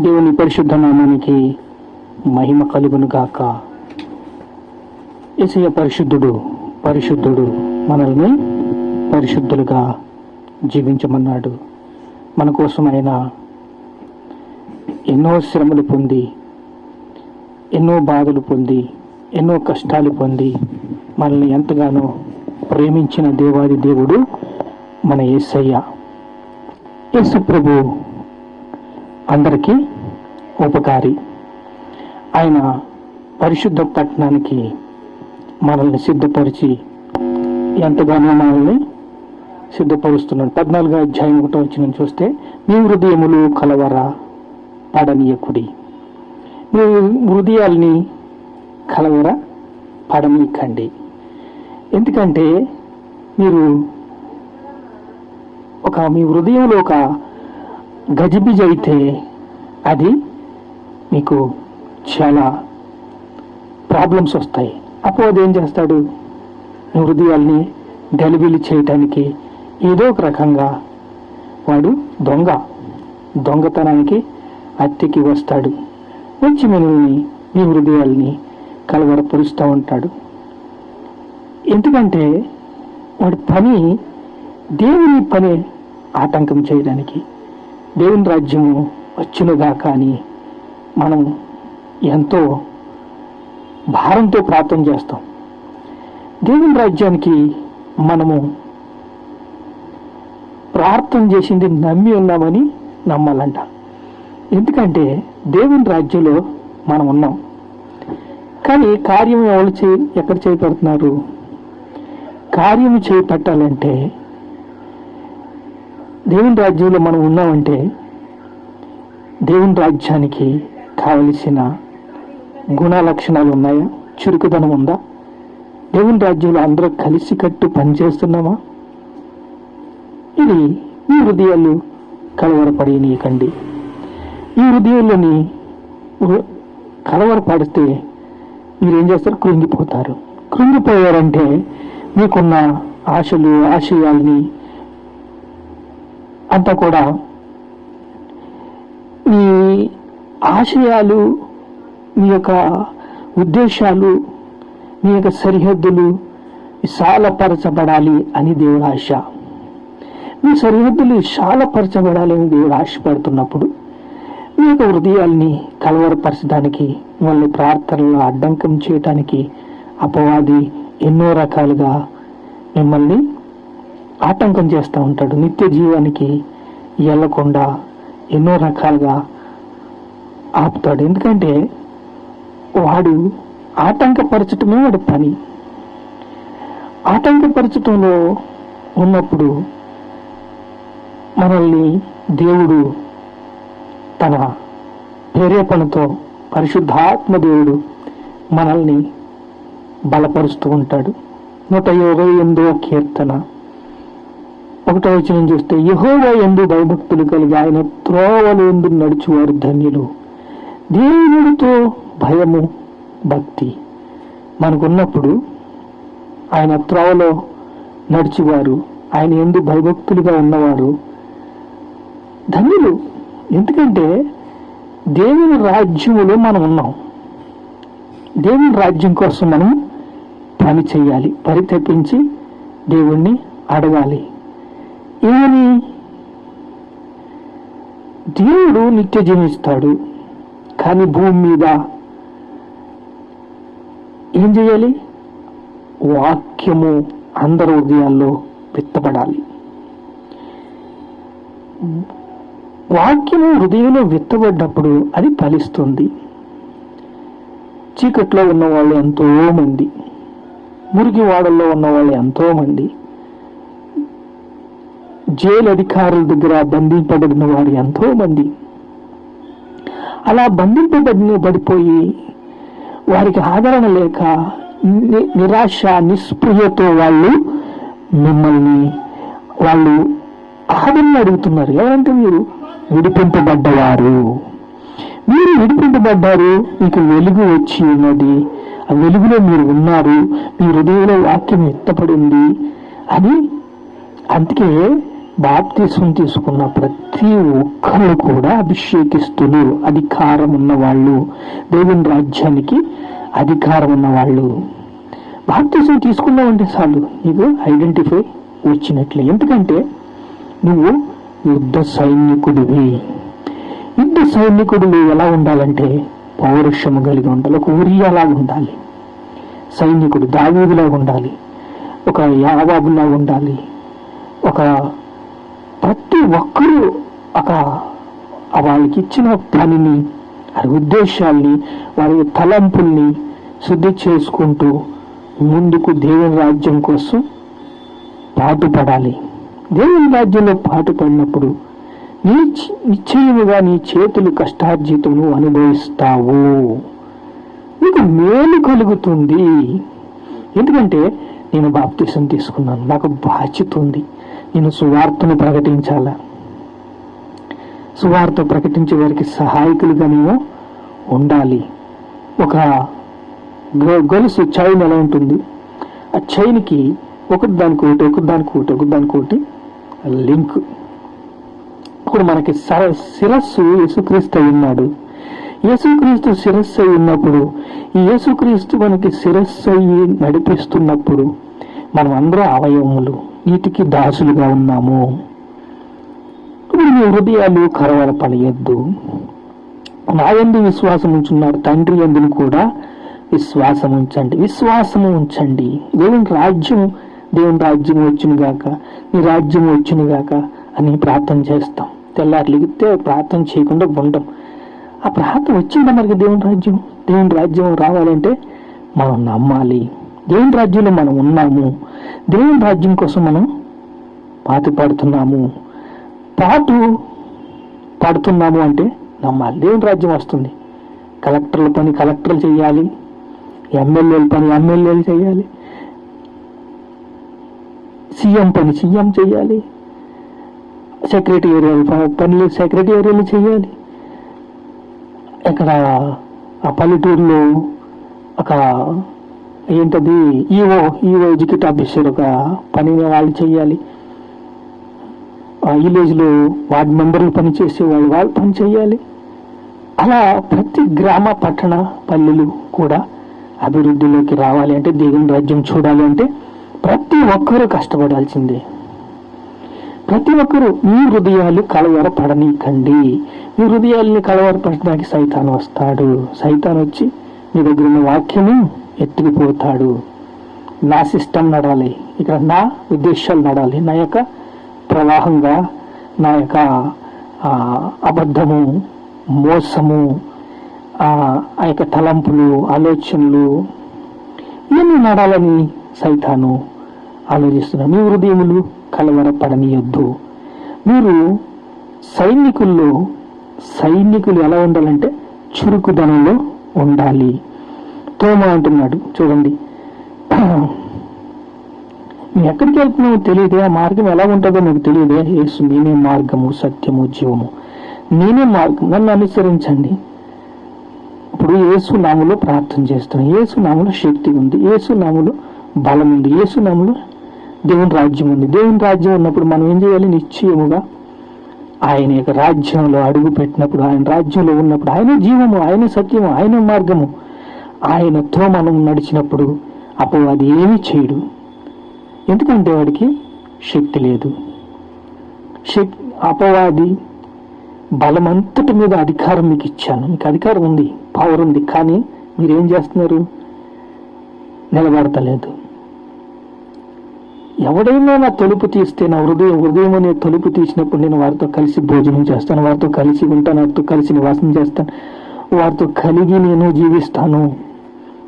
దేవుని పరిశుద్ధ నామానికి మహిమ కలుగును గాక. ఇసయ పరిశుద్ధుడు పరిశుద్ధుడు మనల్ని పరిశుద్ధులుగా జీవించమన్నాడు. మన కోసం ఆయన ఎన్నో శ్రమలు పొంది ఎన్నో బాధలు పొంది ఎన్నో కష్టాలు పొంది మనల్ని ఎంతగానో ప్రేమించిన దేవాది దేవుడు మన యేసయ్య యేసు ప్రభు అందరికీ ఉపకారి. ఆయన పరిశుద్ధ పట్టణానికి మనల్ని సిద్ధపరిచి ఎంతగానో మనల్ని సిద్ధపరుస్తున్నాడు పద్నాలుగో అధ్యాయం ఒకటో వచ్చిన చూస్తే మీ హృదయములు కలవర పడనీయకుడి. మీ హృదయాల్ని కలవర పడనీయకండి. ఎందుకంటే మీరు ఒక మీ హృదయంలో ఒక గజిబిజి అయితే అది మీకు చాలా ప్రాబ్లమ్స్ వస్తాయి. అప్పుడు అది ఏం చేస్తాడు? హృదయాల్ని గలిబిలి చేయటానికి ఏదో ఒక రకంగా వాడు దొంగ దొంగతనానికి అత్తికి వస్తాడు. వచ్చి మిమ్మల్ని మీ హృదయాల్ని కలవరపరుస్తూ ఉంటాడు. ఎందుకంటే వాడి పని దేవుని పని ఆటంకం చేయడానికి. దేవుని రాజ్యము వచ్చునుగాక కానీ మనం ఎంతో భారంతో ప్రార్థన చేస్తాం. దేవుని రాజ్యానికి మనము ప్రార్థన చేసింది నమ్మి ఉన్నామని నమ్మాలంట. ఎందుకంటే దేవుని రాజ్యంలో మనం ఉన్నాం. కానీ కార్యం ఎవరు చే ఎక్కడ చేపడుతున్నారు? కార్యము చేపట్టాలంటే దేవుని రాజ్యంలో మనం ఉన్నామంటే దేవుని రాజ్యానికి కావలసిన గుణ లక్షణాలు ఉన్నాయా? చురుకుదనం ఉందా? దేవుని రాజ్యంలో అందరూ కలిసికట్టు పనిచేస్తున్నామా ఇది ఈ హృదయాలు కలవరపడినీయకండి. ఈ హృదయంలోని కలవరపడితే కలవరపడితే మీరేం చేస్తారు? కృంగిపోతారు. కృంగిపోయారంటే మీకున్న ఆశలు ఆశయాల్ని అంతా కూడా. మీ ఆశయాలు మీ యొక్క ఉద్దేశాలు మీ యొక్క సరిహద్దులు విశాలపరచబడాలి అని దేవుడు ఆశ. మీ సరిహద్దులు విశాలపరచబడాలి అని దేవుడు ఆశపడుతున్నప్పుడు మీ యొక్క హృదయాల్ని కలవరపరచడానికి మిమ్మల్ని ప్రార్థనలో అడ్డంకం చేయటానికి అపవాది ఎన్నో రకాలుగా మిమ్మల్ని ఆటంకం చేస్తూ ఉంటాడు. నిత్య జీవానికి వెళ్ళకుండా ఎన్నో రకాలుగా ఆపుతాడు. ఎందుకంటే వాడు ఆటంకపరచటమే వాడి పని. ఆటంకపరచటంలో ఉన్నప్పుడు మనల్ని దేవుడు తన ప్రేరేపణతో పరిశుద్ధాత్మ దేవుడు మనల్ని బలపరుస్తూ ఉంటాడు. నూట ఇరవై ఎనిమిదవ కీర్తన. ఒకటో వచనం చూస్తే యహోవా ఎందు భయభక్తులు కలిగి ఆయన త్రోవలు ఎందు నడుచువారు ధన్యులు. దేవుడితో భయము భక్తి మనకున్నప్పుడు ఆయన త్రోవలో నడిచేవారు ఆయన ఎందు భయభక్తులుగా ఉన్నవారు ధన్యులు. ఎందుకంటే దేవుని రాజ్యములో మనం ఉన్నాం. దేవుని రాజ్యం కోసం మనం పని చేయాలి పరితపించి దేవుణ్ణి అడగాలి. ఏమని? దేవుడు నిత్య జీవిస్తాడు కానీ భూమి మీద ఏం చేయాలి? వాక్యము అందరి హృదయాల్లో విత్తబడాలి. వాక్యము హృదయంలో విత్తబడ్డప్పుడు అది ఫలిస్తుంది. చీకట్లో ఉన్న వాళ్ళు ఎంతో మంది మురికి వాడల్లో ఉన్న వాళ్ళు ఎంతో మంది జైలు అధికారుల దగ్గర బంధింపబడిన వారు ఎంతో మంది అలా బంధింపబడిన పడిపోయి వారికి ఆదరణ లేక నిరాశ నిస్పృహతో వాళ్ళు మిమ్మల్ని వాళ్ళు ఆదరణ అడుగుతున్నారు. ఎవరంటే మీరు? విడిపింపబడ్డవారు. మీరు విడిపింపబడ్డారు మీకు వెలుగు వచ్చి ఉన్నది. ఆ వెలుగులో మీరు ఉన్నారు. మీ హృదయంలో వాక్యం ఎత్తపడింది అని. అందుకే బాప్తిసం తీసుకున్న ప్రతి ఒక్కరు కూడా అభిషేకిస్తులు అధికారం ఉన్నవాళ్ళు దేవుని రాజ్యానికి అధికారం ఉన్నవాళ్ళు బాప్తిసం తీసుకున్నావంటే చాలు నీకు ఐడెంటిఫై వచ్చినట్లే. ఎందుకంటే నువ్వు యుద్ధ సైనికుడివి. యుద్ధ సైనికుడు ఎలా ఉండాలంటే పౌరుషము కలిగి ఉండాలి ఒక ఉరియాలాగా ఉండాలి. సైనికుడు దావీదులాగా ఉండాలి ఒక యాబాబులాగా ఉండాలి ఒక ప్రతి ఒక్కరూ ఒక వాళ్ళకి ఇచ్చిన పనిని వారి ఉద్దేశాల్ని వారి తలంపుల్ని శుద్ధి చేసుకుంటూ ముందుకు దేవుని రాజ్యం కోసం పాటుపడాలి. దేవుని రాజ్యంలో పాటుపడినప్పుడు నీ నిశ్చయముగా నీ చేతులు కష్టార్జితమును అనుభవిస్తావు. నీకు మేలు కలుగుతుంది. ఎందుకంటే నేను బాప్తీసం తీసుకున్నాను. నాకు బాధ్యత ఉంది. నేను సువార్తను ప్రకటించాలా? సువార్త ప్రకటించే వారికి సహాయకులుగా నేను ఉండాలి. ఒక గొ- గొలుసు చైన్ ఎలా ఉంటుంది? ఆ చైన్కి ఒకటి దానికి ఒకటి ఒకటి దానికి ఒకటి ఒకటి దానికి ఒకటి లింక్. ఇప్పుడు మనకి సర- శిరస్సు యేసుక్రీస్తు అయి ఉన్నాడు. యేసుక్రీస్తు శిరస్సు అయి ఉన్నప్పుడు ఈ యేసుక్రీస్తు మనకి శిరస్సు అయి నడిపిస్తున్నప్పుడు మనం అందరూ అవయవములు వీటికి దాసులుగా ఉన్నాము. మీ హృదయాలు కరవరపడయద్దు. నా ఎందు విశ్వాసం ఉంచున్నారు తండ్రి ఎందును కూడా విశ్వాసం ఉంచండి. విశ్వాసము ఉంచండి. దేవుని రాజ్యం దేవుని రాజ్యం వచ్చును గాక నీ రాజ్యం వచ్చును గాక అని ప్రార్థన చేస్తాం. తెల్లారిలిగితే ప్రార్థన చేయకుండా ఉండం ఆ ప్రార్థన వచ్చిందా మనకి దేవుని రాజ్యం? దేవుని రాజ్యం రావాలంటే మనం నమ్మాలి. దేవుని రాజ్యంలో మనం ఉన్నాము. దేవుని రాజ్యం కోసం మనం పాటు పడుతున్నాము. పాటు పడుతున్నాము అంటే నమ్మాలి. దేవుని రాజ్యం వస్తుంది. కలెక్టర్ల పని కలెక్టర్లు చేయాలి. ఎమ్మెల్యేల పని ఎమ్మెల్యేలు చేయాలి. సీఎం పని సీఎం చేయాలి. సెక్రటేరియల్ పనులు సెక్రటేరియల్ చేయాలి. ఇక్కడ ఆ పల్లెటూరులో ఒక ఏంటది? ఈఓ ఈఓ ఎడ్యుకేట్ ఆఫీసర్ ఒక పనిని వాళ్ళు చేయాలి ఆ విలేజ్లో వార్డు మెంబర్లు పని చేసే వాళ్ళు వాళ్ళు పని చేయాలి అలా ప్రతి గ్రామ పట్టణ పల్లెలు కూడా అభివృద్ధిలోకి రావాలి అంటే దేవుని రాజ్యం చూడాలి అంటే ప్రతి ఒక్కరూ కష్టపడాల్సిందే. ప్రతి ఒక్కరూ మీ హృదయాలు కలవరపడనీకండి మీ హృదయాల్ని కలవరపడడానికి సైతాన్ వస్తాడు. సైతాన్ వచ్చి మీ దగ్గర ఉన్న వాక్యము ఎత్తుకుపోతాడు నా సిస్టమ్ నడాలి ఇక్కడ నా ఉద్దేశాలు నడాలి నా యొక్క ప్రవాహంగా నా యొక్క అబద్ధము మోసము ఆ ఆ యొక్క తలంపులు ఆలోచనలు ఇవన్నీ నడాలని సైతాను ఆలోచిస్తున్నాను మీ హృదయములు కలవరపడనీయొద్దు. మీరు సైనికుల్లో సైనికులు ఎలా ఉండాలంటే చురుకుదనంలో ఉండాలి. తోమ అంటున్నాడు. చూడండి. నువ్వు ఎక్కడికి వెళ్తున్నావో తెలియదే. ఆ మార్గం ఎలా ఉంటుందో నీకు తెలియదే. యేసు నేనే మార్గము సత్యము జీవము. నేనే మార్గం. నన్ను అనుసరించండి. ఇప్పుడు యేసు నాములో ప్రార్థన చేస్తాను యేసు నాములో శక్తి ఉంది. యేసు నాములో బలం ఉంది. యేసు నాములో దేవుని రాజ్యం ఉంది. దేవుని రాజ్యం ఉన్నప్పుడు మనం ఏం చేయాలి? నిశ్చయముగా ఆయన యొక్క రాజ్యంలో అడుగు పెట్టినప్పుడు ఆయన రాజ్యంలో ఉన్నప్పుడు ఆయన జీవము ఆయన సత్యము ఆయన మార్గము. ఆయనతో మనం నడిచినప్పుడు అప్పుడు అది ఏమీ చేయడు. ఎందుకంటే వాడికి శక్తి లేదు. శక్ అపవాది బలమంతటి మీద అధికారం మీకు ఇచ్చాను. మీకు అధికారం ఉంది పవర్ ఉంది కానీ మీరేం చేస్తున్నారు? నిలబడతలేదు. ఎవడైనా నా తలుపు తీస్తే నా హృదయం హృదయం అనే తలుపు తీసినప్పుడు నేను వారితో కలిసి భోజనం చేస్తాను వారితో కలిసి ఉంటాను వారితో కలిసి నివాసం చేస్తాను వారితో కలిగి నేను జీవిస్తాను.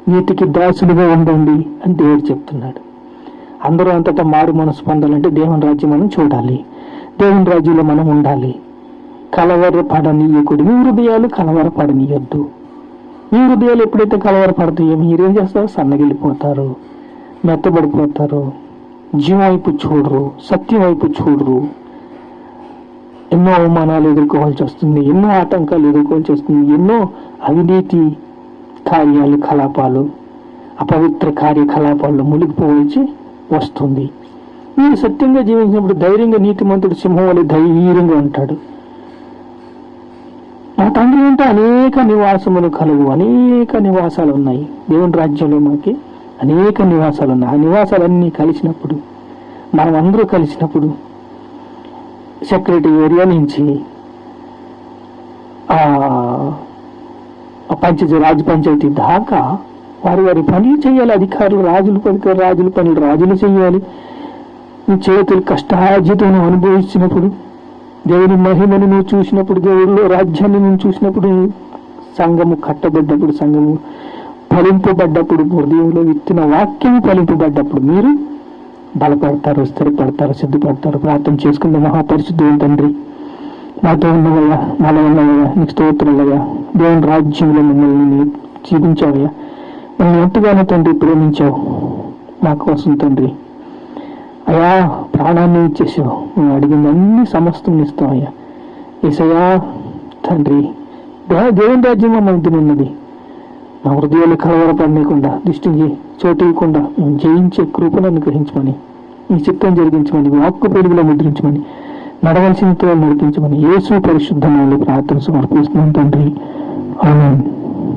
నీతికి దాసులుగా ఉండండి అని దేవుడు చెప్తున్నాడు. అందరూ అంతటా మారు మనసు పొందాలంటే దేవుని రాజ్యం మనం చూడాలి. దేవుని రాజ్యంలో మనం ఉండాలి. కలవరపడనీయకుడు మీ హృదయాలు కలవరపడనీయొద్దు. మీ హృదయాలు ఎప్పుడైతే కలవరపడతాయో మీరేం చేస్తారు? సన్నగిల్లిపోతారు. మెత్తబడిపోతారు. జీవం వైపు చూడరు. సత్యం వైపు చూడరు. ఎన్నో అవమానాలు ఎదుర్కోవాల్సి వస్తుంది. ఎన్నో ఆటంకాలు ఎదుర్కోవాల్సి వస్తుంది. ఎన్నో అవినీతి కార్యాలు కలాపాలు అపవిత్ర కార్యకలాపాల్లో మునిగిపోవలసి వస్తుంది. మీరు సత్యంగా జీవించినప్పుడు ధైర్యంగా నీతిమంతుడు సింహం వల్ల ధైర్యంగా ఉంటాడు. మా తండ్రి అంటే అనేక నివాసములు కలుగు అనేక నివాసాలు ఉన్నాయి. దేవుని రాజ్యంలో మాకి అనేక నివాసాలు ఉన్నాయి. ఆ నివాసాలన్నీ కలిసినప్పుడు మనం అందరూ కలిసినప్పుడు సెక్రటరీ ఏరియా నుంచి ఆ పంచాయతీ రాజు పంచాయతీ దాకా వారి వారి పనులు చేయాలి అధికారులు రాజులు పని రాజులు పనులు రాజులు చేయాలి. నీ చేతులు కష్టార్జితం అనుభవించినప్పుడు దేవుని మహిమను నువ్వు చూసినప్పుడు దేవుడిలో రాజ్యాన్ని నువ్వు చూసినప్పుడు సంఘము కట్టబడ్డప్పుడు సంఘము ఫలింపబడ్డప్పుడు హృదయంలో విత్తిన వాక్యం ఫలింపబడ్డప్పుడు మీరు బలపడతారు స్థిరపడతారు సిద్ధపడతారు. ప్రార్థన చేసుకున్న మహాపరిశుద్ధి తండ్రి. నాతో ఉన్నవయ్యా నాలో ఉన్నవయ్యా నీకు స్తోత్రులయ్యా దేవుని రాజ్యంలో మిమ్మల్ని జీవించావయ్యా? నన్ను ఎంతగానో తండ్రి ప్రేమించావు నా కోసం తండ్రి. అయ్యా ప్రాణాన్ని ఇచ్చేసావు. నువ్వు అడిగింది అన్ని సమస్తం ఇస్తావు అయ్యా ఏసయ్యా తండ్రి దేవుని రాజ్యంలో మా మధ్యన ఉన్నది. మా హృదయాలు కలవరపడలేకుండా దృష్టికి చోటు ఇవ్వకుండా మేము జయించే కృపను అనుగ్రహించమని ఈ చిత్తం జరిగించమని వాక్కు పెరుగులో ముద్రించమని నడవలసిన నడిపించమని యేసు పరిశుద్ధమైన ప్రార్థన సమర్పిస్తున్నాం తండ్రి. ఆమె